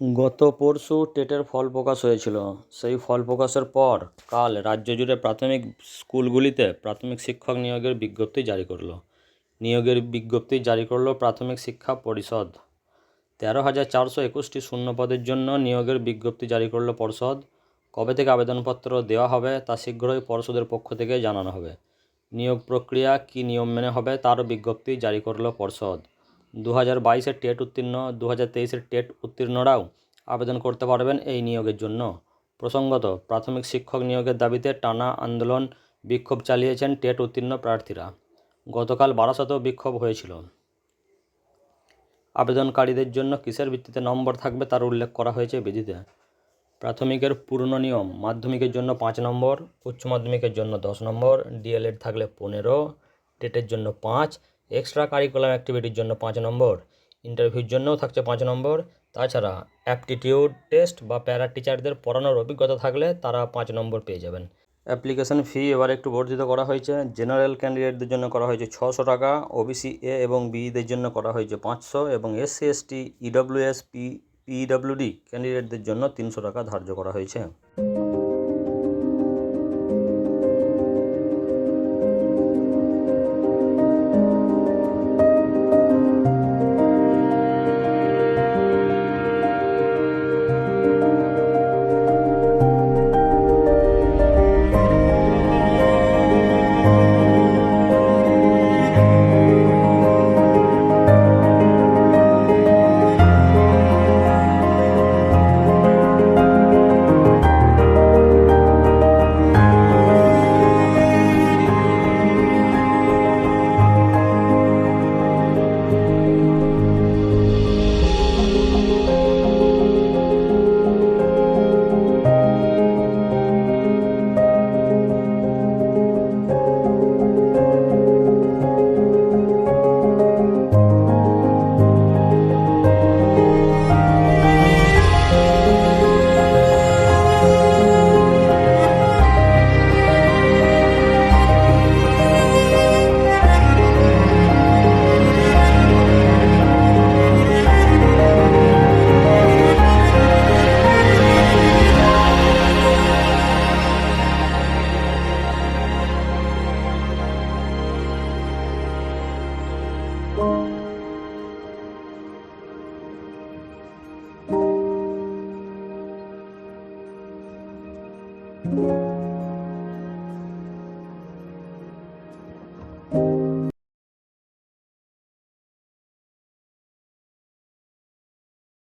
গত পরশু টেটের ফল প্রকাশ হয়েছিল। সেই ফল প্রকাশের পর কাল রাজ্য জুড়ে প্রাথমিক স্কুলগুলিতে প্রাথমিক শিক্ষক নিয়োগের বিজ্ঞপ্তি জারি করল। নিয়োগের বিজ্ঞপ্তি জারি করল প্রাথমিক শিক্ষা পরিষদ। তেরো হাজার চারশো একুশটি শূন্য পদের জন্য নিয়োগের বিজ্ঞপ্তি জারি করল পর্ষদ। কবে থেকে আবেদনপত্র দেওয়া হবে তা শীঘ্রই পর্ষদের পক্ষ থেকে জানানো হবে। নিয়োগ প্রক্রিয়া কী নিয়ম মেনে হবে তারও বিজ্ঞপ্তি জারি করল পর্ষদ। দু হাজার বাইশের টেট উত্তীর্ণ দু হাজার তেইশের টেট উত্তীর্ণরাও আবেদন করতে পারবেন এই নিয়োগের জন্য। প্রসঙ্গত, প্রাথমিক শিক্ষক নিয়োগের দাবিতে টানা আন্দোলন বিক্ষোভ চালিয়েছেন টেট উত্তীর্ণ প্রার্থীরা। গতকাল বারাসতেও বিক্ষোভ হয়েছিল। আবেদনকারীদের জন্য কিসের ভিত্তিতে নম্বর থাকবে তার উল্লেখ করা হয়েছে বিধিতে। প্রাথমিকের পূর্ণ নিয়ম, মাধ্যমিকের জন্য পাঁচ নম্বর, উচ্চ মাধ্যমিকের জন্য দশ নম্বর, ডিএলএড থাকলে পনেরো, টেটের জন্য পাঁচ এক্সট্রা কারিকুলাম অ্যাক্টিভিটির জন্য পাঁচ নম্বর ইন্টারভিউর জন্যও থাকছে পাঁচ নম্বর। তাছাড়া অ্যাপটিটিউড টেস্ট বা প্যারা টিচারদের পড়ানোর অভিজ্ঞতা থাকলে তারা পাঁচ নম্বর পেয়ে যাবেন। অ্যাপ্লিকেশন ফি এবার একটু বর্ধিত করা হয়েছে। জেনারেল ক্যান্ডিডেটদের জন্য করা হয়েছে ছশো টাকা ওবিসি এ এবং বিদের জন্য করা হয়েছে পাঁচশো এবং SC ST EWS P PWD ক্যান্ডিডেটদের জন্য তিনশো টাকা ধার্য করা হয়েছে। Thank you